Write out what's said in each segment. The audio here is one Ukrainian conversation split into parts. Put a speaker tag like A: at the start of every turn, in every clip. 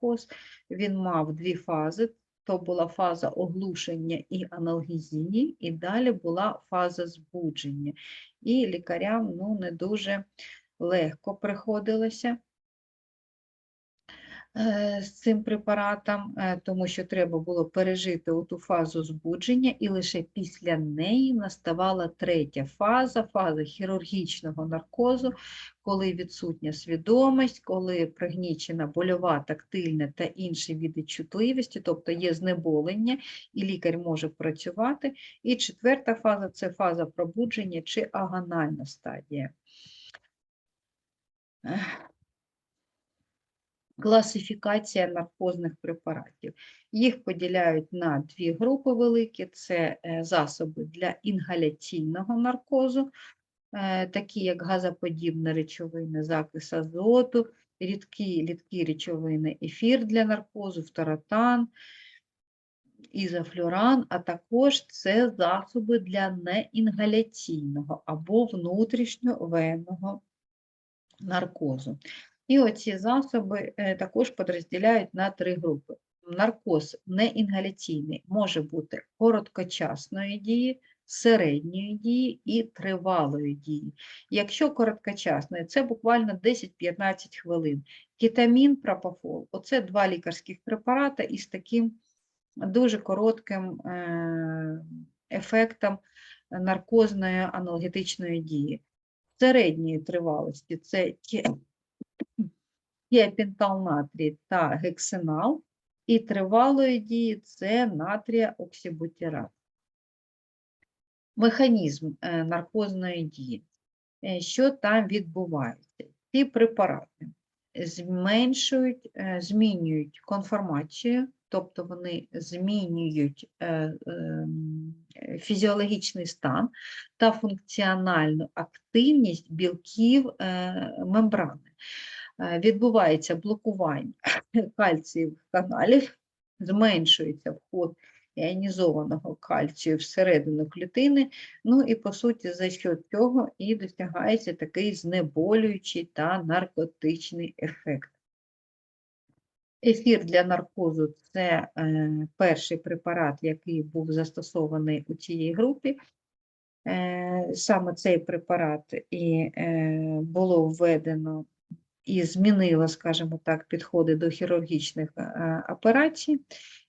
A: наркоз. Він мав дві фази. То була фаза оглушення і аналгезії, і далі була фаза збудження. І лікарям ну, не дуже легко приходилося з цим препаратом, е, тому що треба було пережити ту фазу збудження, і лише після неї наставала третя фаза, фаза хірургічного наркозу, коли відсутня свідомість, коли пригнічена больова, тактильна та інші види чутливості, тобто є знеболення, і лікар може працювати. І четверта фаза це фаза пробудження чи агональна стадія. Класифікація наркозних препаратів. Їх поділяють на дві групи великі: це е, засоби для інгаляційного наркозу, е, такі як газоподібні речовини, закис азоту, рідкі, рідкі речовини, ефір для наркозу, фторотан, ізофлюран, а також це засоби для неінгаляційного або внутрішньовенного наркозу. І оці засоби е, також підрозділяють на три групи. Наркоз неінгаляційний може бути короткочасної дії, середньої дії і тривалої дії. Якщо короткочасної, це буквально 10-15 хвилин. Кетамін, пропофол – оце два лікарських препарати із таким дуже коротким е, ефектом наркозної аналгетичної дії. Середньої тривалості це тіапентал натрій та гексинал, і тривалої дії це натрія оксибутират. Механізм е, наркозної дії. Е, Що там відбувається? Ці препарати зменшують, е, змінюють конформацію, тобто вони змінюють ем, фізіологічний стан та функціональну активність білків мембрани. Е, Відбувається блокування кальцієвих каналів, зменшується вход іонізованого кальцію всередину клітини, ну і по суті за що цього і досягається такий знеболюючий та наркотичний ефект. Ефір для наркозу це е, перший препарат, який був застосований у цій групі. Е, саме цей препарат і е, було введено і змінила, скажімо так, підходи до хірургічних е, операцій.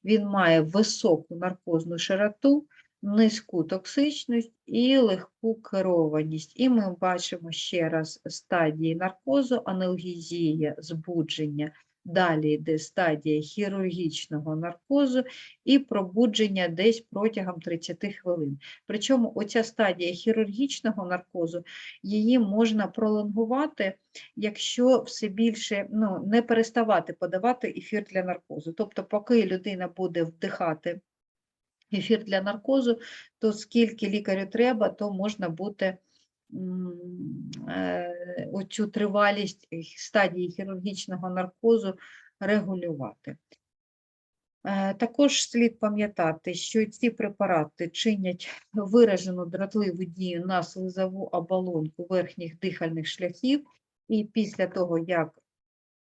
A: Він має високу наркозну широту, низьку токсичність і легку керованість. І ми бачимо ще раз стадії наркозу, аналгезія, збудження. Далі йде стадія хірургічного наркозу і пробудження десь протягом 30 хвилин. Причому оця стадія хірургічного наркозу, її можна пролонгувати, якщо все більше ну, не переставати подавати ефір для наркозу. Тобто, поки людина буде вдихати ефір для наркозу, то скільки лікарю треба, то можна буде оцю тривалість стадії хірургічного наркозу регулювати. Е, Також слід пам'ятати, що ці препарати чинять виражену дратливу дію на слизову оболонку верхніх дихальних шляхів, і після того, як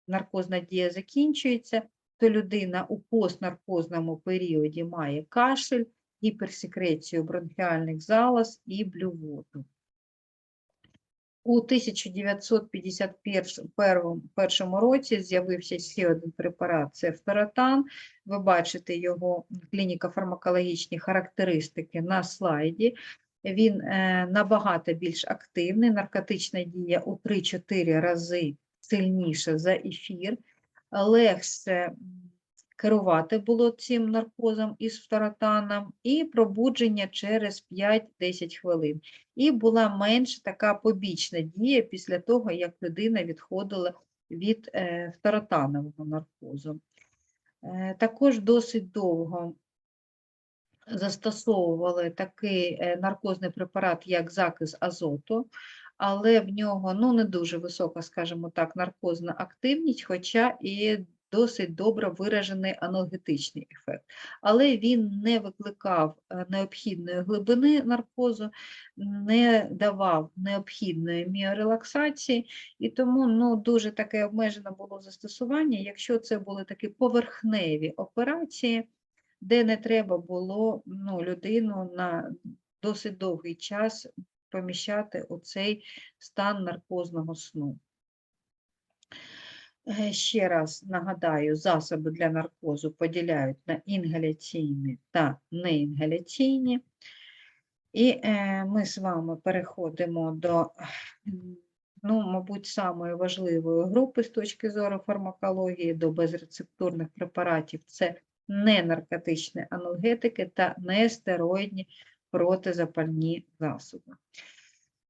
A: наркозна дія закінчується, то людина у постнаркозному періоді має кашель, гіперсекрецію бронхіальних залоз і блювоту. У 1951 році з'явився ще один препарат – це фторотан. Ви бачите його клініко-фармакологічні характеристики на слайді. Він е, набагато більш активний, наркотична дія у 3-4 рази сильніша за ефір, легше керувати було цим наркозом із фторотаном, і пробудження через 5-10 хвилин. І була менш така побічна дія після того, як людина відходила від е, фторотанового наркозу. Е, Також досить довго застосовували такий е, наркозний препарат, як закис азоту, але в нього ну, не дуже висока, скажімо так, наркозна активність, хоча і досить добре виражений анальгетичний ефект, але він не викликав е, необхідної глибини наркозу, не давав необхідної міорелаксації, і тому ну, дуже таке обмежене було застосування, якщо це були такі поверхневі операції, де не треба було ну, людину на досить довгий час поміщати у цей стан наркозного сну. Е, Ще раз нагадаю, засоби для наркозу поділяють на інгаляційні та неінгаляційні. І е, ми з вами переходимо до, ну, мабуть, самої важливої групи з точки зору фармакології, до безрецептурних препаратів. Це ненаркотичні анальгетики та нестероїдні протизапальні засоби.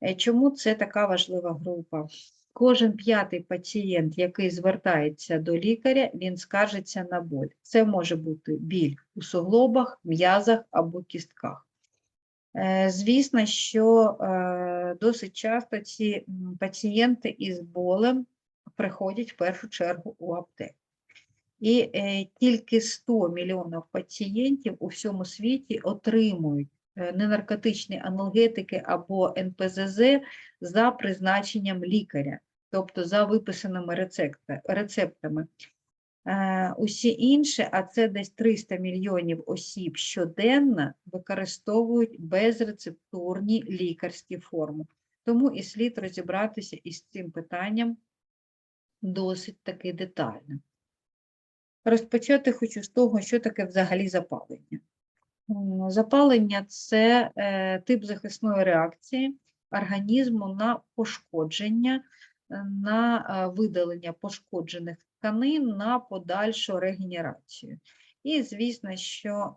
A: Е, Чому це така важлива група? Кожен п'ятий пацієнт, який звертається до лікаря, він скаржиться на боль. Це може бути біль у суглобах, м'язах або кістках. Е, Звісно, що е, досить часто ці пацієнти із болем приходять в першу чергу у аптеку. І е, тільки 100 мільйонів пацієнтів у всьому світі отримують ненаркотичні анальгетики або НПЗЗ за призначенням лікаря, тобто за виписаними рецептами. Е, Усі інші, а це десь 300 мільйонів осіб щоденно, використовують безрецептурні лікарські форми. Тому і слід розібратися із цим питанням досить таки детально. Розпочати хочу з того, що таке взагалі запалення. Запалення це е, тип захисної реакції організму на пошкодження, е, на е, видалення пошкоджених тканин на подальшу регенерацію. І звісно, що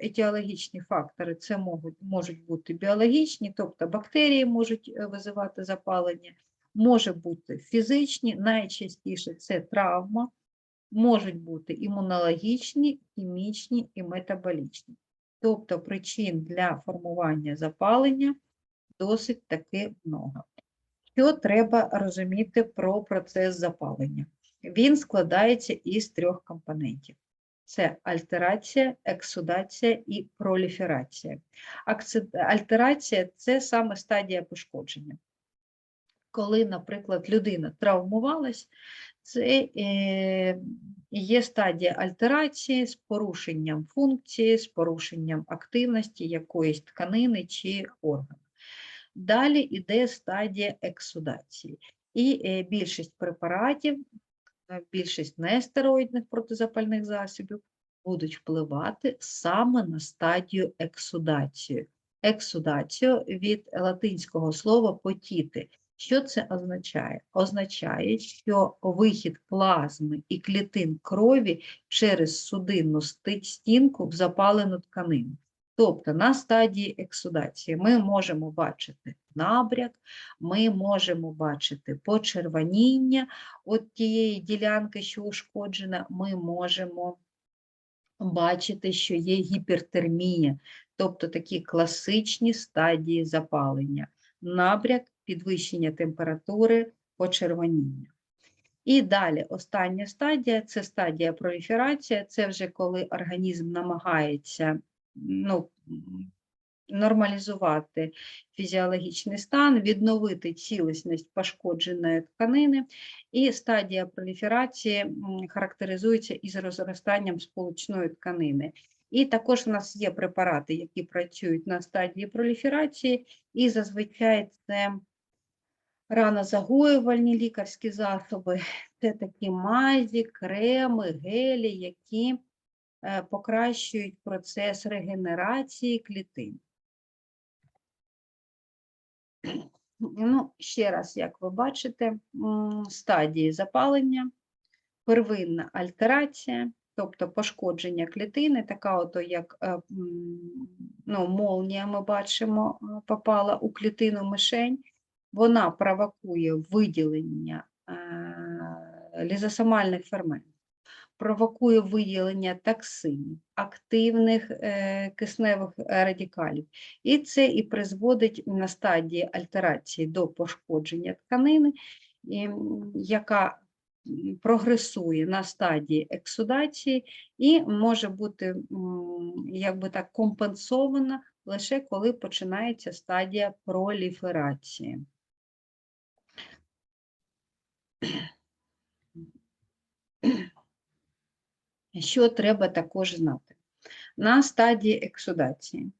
A: етіологічні фактори це можуть, можуть бути біологічні, тобто бактерії можуть визивати запалення, може бути фізичні, найчастіше це травма, можуть бути імунологічні, хімічні і метаболічні. Тобто причин для формування запалення досить таки много. Що треба розуміти про процес запалення? Він складається із трьох компонентів. Це альтерація, ексудація і проліферація. Альтерація – це саме стадія пошкодження. Коли, наприклад, людина травмувалась, це е, є стадія альтерації з порушенням функції, з порушенням активності якоїсь тканини чи органу. Далі йде стадія ексудації. І е, більшість препаратів, е, більшість нестероїдних протизапальних засобів будуть впливати саме на стадію ексудації. Ексудацію від латинського слова потіти. Що це означає? Означає, що вихід плазми і клітин крові через судинну стінку в запалену тканину. Тобто на стадії ексудації ми можемо бачити набряк, ми можемо бачити почервоніння от тієї ділянки, що ушкоджена, ми можемо бачити, що є гіпертермія, тобто такі класичні стадії запалення, набряк, підвищення температури, почервоніння. І далі остання стадія це стадія проліферація, це вже коли організм намагається ну, нормалізувати фізіологічний стан, відновити цілісність пошкодженої тканини, і стадія проліферації характеризується із розростанням сполучної тканини. І також у нас є препарати, які працюють на стадії проліферації, і зазвичай це ранозагоювальні лікарські засоби, це такі мазі, креми, гелі, які е, покращують процес регенерації клітин. Ну, ще раз, як ви бачите, стадії запалення, первинна альтерація, тобто пошкодження клітини, така ото, як е, ну, молнія, ми бачимо, е, попала у клітину мишень, вона провокує виділення е, лізосомальних ферментів, провокує виділення токсинів, активних е, кисневих радикалів. І це і призводить на стадії альтерації до пошкодження тканини, яка прогресує на стадії ексудації і може бути якби так компенсована лише коли починається стадія проліферації. Що треба також знати? На стадії ексудації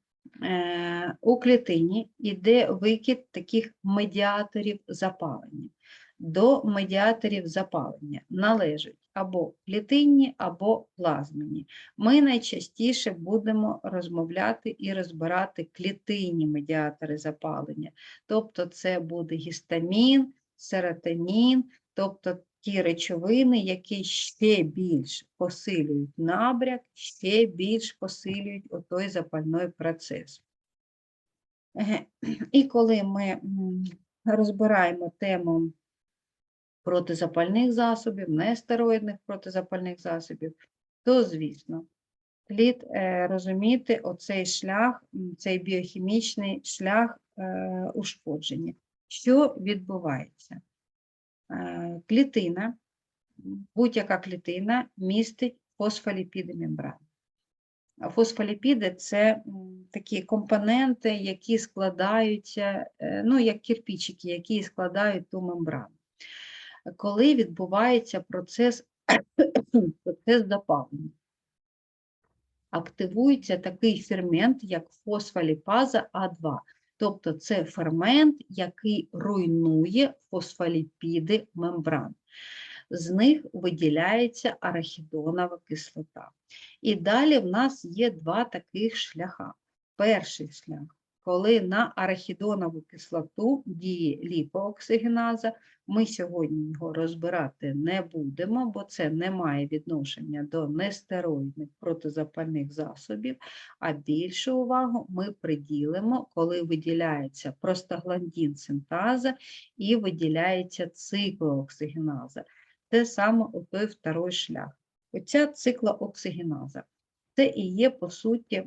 A: е, у клітині йде викид таких медіаторів запалення. До медіаторів запалення належать або клітинні, або плазменні. Ми найчастіше будемо розмовляти і розбирати клітинні медіатори запалення. Тобто це буде гістамін, серотонін, тобто ті речовини, які ще більш посилюють набряк, ще більш посилюють отой запальний процес. І коли ми розбираємо тему протизапальних засобів, нестероїдних протизапальних засобів, то, звісно, слід е, розуміти оцей шлях, цей біохімічний шлях е, ушкодження. Що відбувається? Е, Клітина, будь-яка клітина містить фосфоліпіди мембрани. Фосфоліпіди це такі компоненти, які складаються, е, ну, як кирпичики, які складають ту мембрану. Коли відбувається процес, процес запалення, активується такий фермент, як фосфоліпаза А2. Тобто це фермент, який руйнує фосфоліпіди мембран. З них виділяється арахідонова кислота. І далі в нас є два таких шляха. Перший шлях, коли на арахідонову кислоту діє ліпооксигеназа, ми сьогодні його розбирати не будемо, бо це не має відношення до нестероїдних протизапальних засобів, а більшу увагу ми приділимо, коли виділяється простагландін синтаза і виділяється циклооксигеназа. Те саме у той второй шлях. Оця циклооксигеназа це і є, по суті,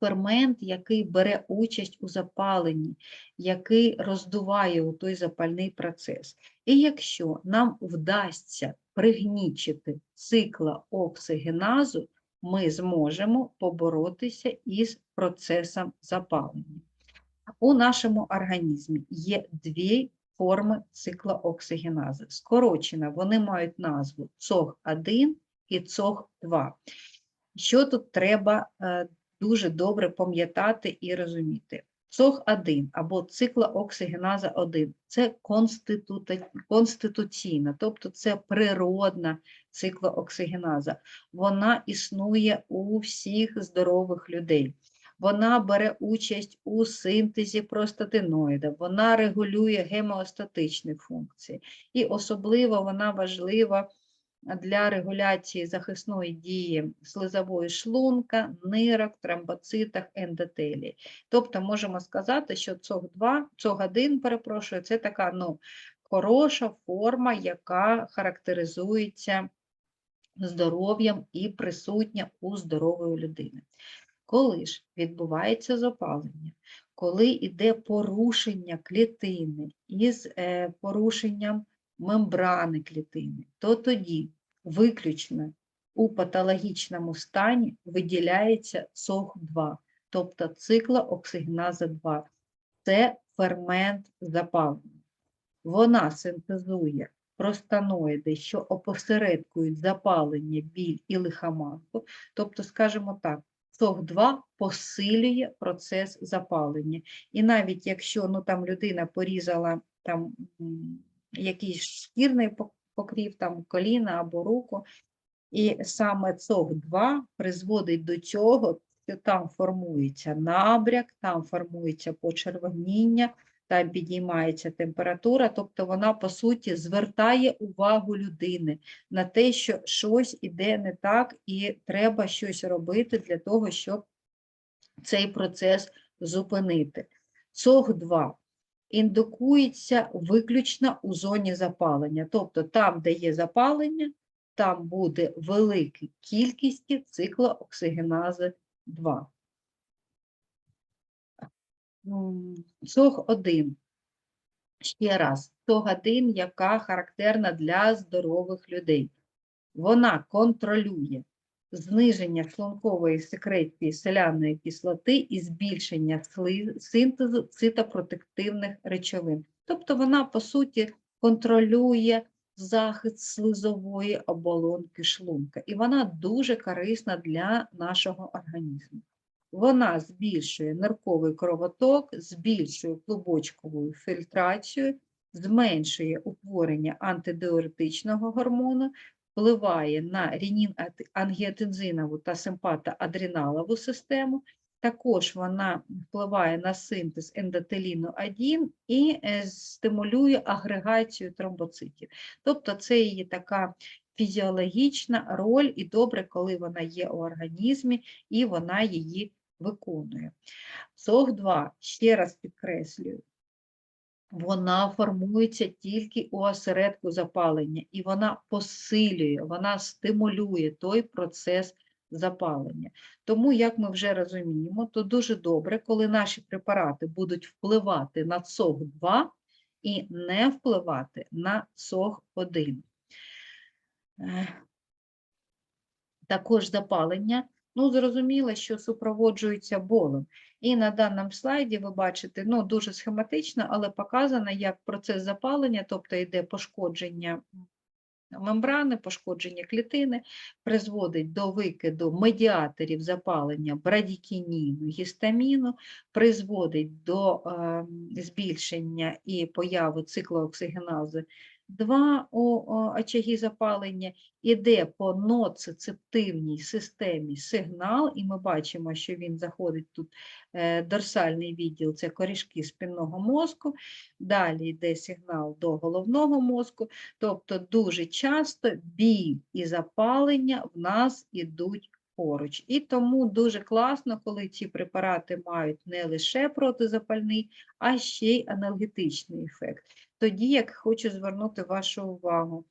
A: фермент, який бере участь у запаленні, який роздуває у той запальний процес. І якщо нам вдасться пригнічити циклооксигеназу, ми зможемо поборотися із процесом запалення. У нашому організмі є дві форми циклооксигенази. Скорочено, вони мають назву ЦОГ-1 і ЦОГ-2. Що тут треба е, дуже добре пам'ятати і розуміти? ЦОГ-1 або циклооксигеназа 1 це конституційна, тобто це природна циклооксигеназа. Вона існує у всіх здорових людей. Вона бере участь у синтезі простатиноїда, вона регулює гемеостатичні функції. І особливо вона важлива для регуляції захисної дії слизової шлунка, нирок, тромбоцитах, ендотелії. Тобто можемо сказати, що ЦОГ-2, ЦОГ-1, перепрошую, це така ну, хороша форма, яка характеризується здоров'ям і присутня у здорової людини. Коли ж відбувається запалення, коли йде порушення клітини із е, порушенням мембрани клітини, то тоді виключно у патологічному стані виділяється СОГ-2, тобто циклооксигеназа 2. Це фермент запалення. Вона синтезує простаноїди, що опосередкують запалення, біль і лихоманку. Тобто, скажімо так, СОГ-2 посилює процес запалення. І навіть якщо ну, там, людина порізала там, якийсь шкірний покрів, там, коліна або руку, і саме СОГ-2 призводить до цього, що там формується набряк, там формується почервоніння, там підіймається температура, тобто вона, по суті, звертає увагу людини на те, що щось іде не так, і треба щось робити для того, щоб цей процес зупинити. СОГ-2 індукується виключно у зоні запалення, тобто там, де є запалення, там буде велика кількість циклооксигенази 2. СОГ-1 ще раз 100 яка характерна для здорових людей. Вона контролює зниження шлункової секреції селяної кислоти і збільшення синтезу цитопротективних речовин. Тобто вона, по суті, контролює захист слизової оболонки шлунка, і вона дуже корисна для нашого організму. Вона збільшує нирковий кровоток, збільшує клубочкову фільтрацію, зменшує утворення антидиуретичного гормону, впливає на ренін-ангіотензинову та симпатоадреналову систему. Також вона впливає на синтез ендотеліну 1 і е, стимулює агрегацію тромбоцитів. Тобто це її така фізіологічна роль, і добре, коли вона є у організмі і вона її виконує. СОГ-2, ще раз підкреслюю, вона формується тільки у осередку запалення, і вона посилює, вона стимулює той процес запалення. Тому, як ми вже розуміємо, то дуже добре, коли наші препарати будуть впливати на СОГ-2 і не впливати на СОГ-1. Е, Також запалення, ну, зрозуміло, що супроводжується болем. І на даному слайді ви бачите, ну, дуже схематично, але показано, як процес запалення, тобто йде пошкодження мембрани, пошкодження клітини, призводить до викиду медіаторів запалення брадікініну, гістаміну, призводить до е, збільшення і появи циклооксигенази 2 у о, очагі запалення, іде по ноцицептивній системі сигнал, і ми бачимо, що він заходить тут е, дорсальний відділ, це корішки спинного мозку, далі йде сигнал до головного мозку, тобто дуже часто біль і запалення в нас ідуть поруч. І тому дуже класно, коли ці препарати мають не лише протизапальний, а ще й анальгетичний ефект. Тоді, як хочу звернути вашу увагу,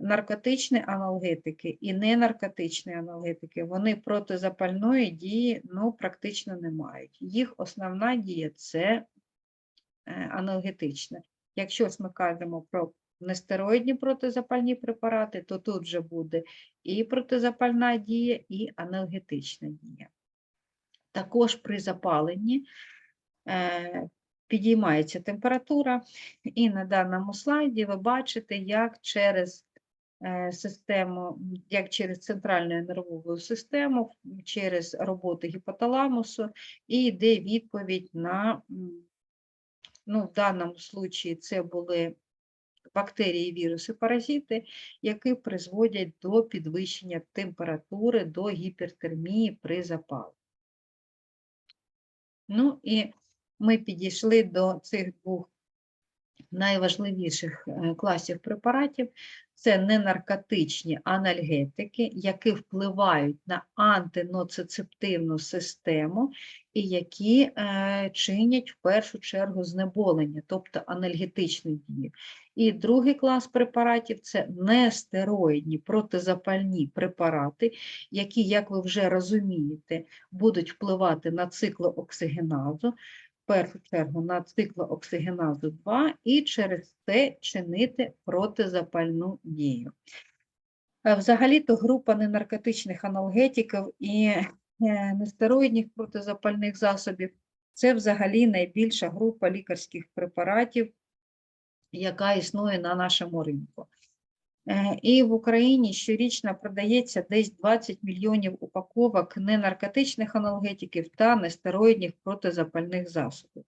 A: наркотичні аналгетики і ненаркотичні аналгетики, вони протизапальної дії ну, практично не мають. Їх основна дія це е, аналгетична. Якщо ми кажемо про нестероїдні протизапальні препарати, то тут вже буде і протизапальна дія, і анальгетична дія. Також при запаленні е, підіймається температура, і на даному слайді ви бачите, як через е, систему, як через центральну нервову систему, через роботу гіпоталамусу, і йде відповідь на, ну, в даному случаї це були бактерії, віруси, паразити, які призводять до підвищення температури, до гіпертермії при запаленні. Ну і ми підійшли до цих двох найважливіших е, класів препаратів. Це ненаркотичні анальгетики, які впливають на антиноцицептивну систему і які е, чинять в першу чергу знеболення, тобто анальгетичну дію. І другий клас препаратів це нестероїдні протизапальні препарати, які, як ви вже розумієте, будуть впливати на циклооксигеназу, першу чергу на циклооксигеназу 2 і через це чинити протизапальну дію. Е, Взагалі-то група ненаркотичних аналгетиків і е, нестероїдних протизапальних засобів це взагалі найбільша група лікарських препаратів, яка існує на нашому ринку. Е, І в Україні щорічно продається десь 20 мільйонів упаковок ненаркотичних аналгетиків та нестероїдних протизапальних засобів.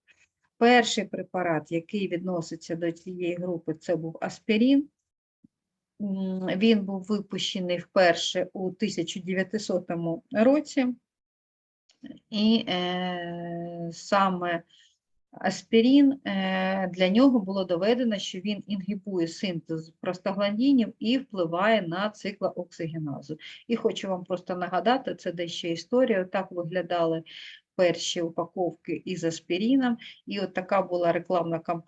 A: Перший препарат, який відноситься до цієї групи, це був аспірин. М, Він був випущений вперше у 1900 році, і е, саме аспірин, е, для нього було доведено, що він інгібує синтез простагландінів і впливає на циклооксигеназу. І хочу вам просто нагадати, це дещо історія, так виглядали перші упаковки із аспіріном, і от така була рекламна кампанія.